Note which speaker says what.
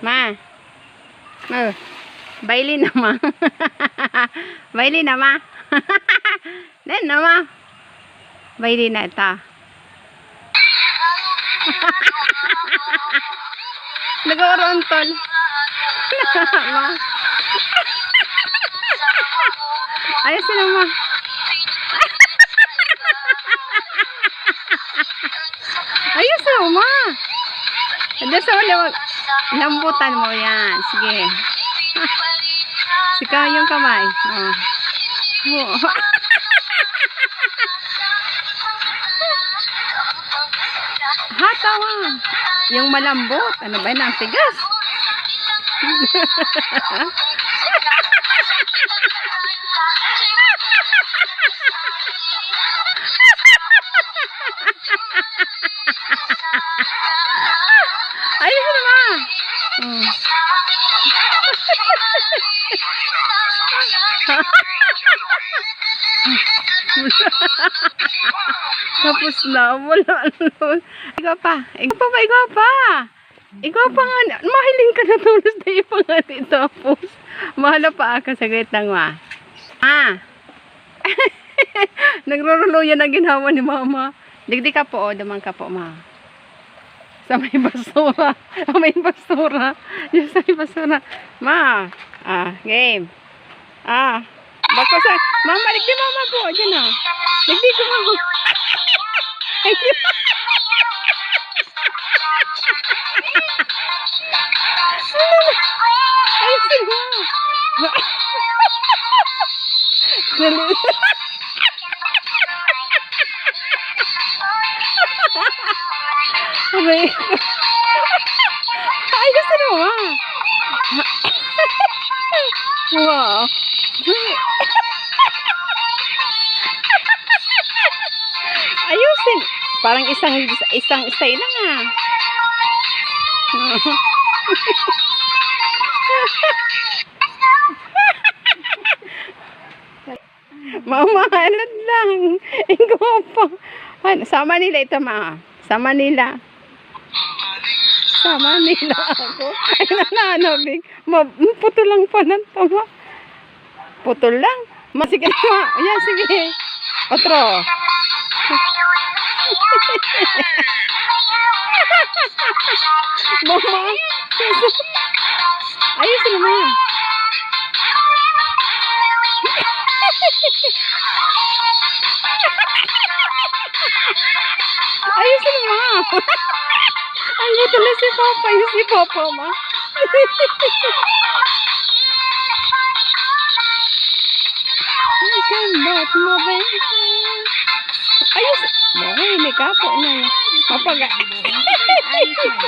Speaker 1: Ma. Oh. Baili na ma. Baili na ma. Nen na ma. Baili na ita. Nag-orontol. ma. Ayos na ma. Ayos na ma. Hindi sa uli, wag- lambutan mo yan. Sige. Sika yung kamay. Oh. Oh. Hatawa. Yung malambot. Ano ba yun? Ang tigas. Ayos na. Oh. Tapos na. Wala. Ikaw pa. Ikaw pa ba? Ikaw pa. Ikaw pa nga. Mahiling ka na tulos na dito. Tapos. Mahala pa ka. Saglit lang ma. Ah. Nagroruluyan ang ginawa ni mama. Digdi ka po. O, duman ka po ma. Sa may basura. Sa may basura. Yung sa may basura. Ma. Ah. Game. Ah. Bako sa... Mama, ligdi mama po. Diyan na. Ligdi ko mama. Ayun. Ayusin mo. Dali. Aray. Ayusin mo ah. Wow. Ayusin. Parang isang isang stay lang ah. Mamahalan lang. Ikaw pa. Ano, Sa Manila ito ma. Sa Manila. Sa Manila ako. Ay nananabig. Ma- Putol lang pa ng tama. Putol lang. Ma, sige na ma. Sige. Otro. Mama. Ayusin mo. Ayusin mo. Ang luto na si Papa. Yung si Papa, ma. Ay, kambot mo, baby. Ayos. Mo, hindi ka po na. Mapaga.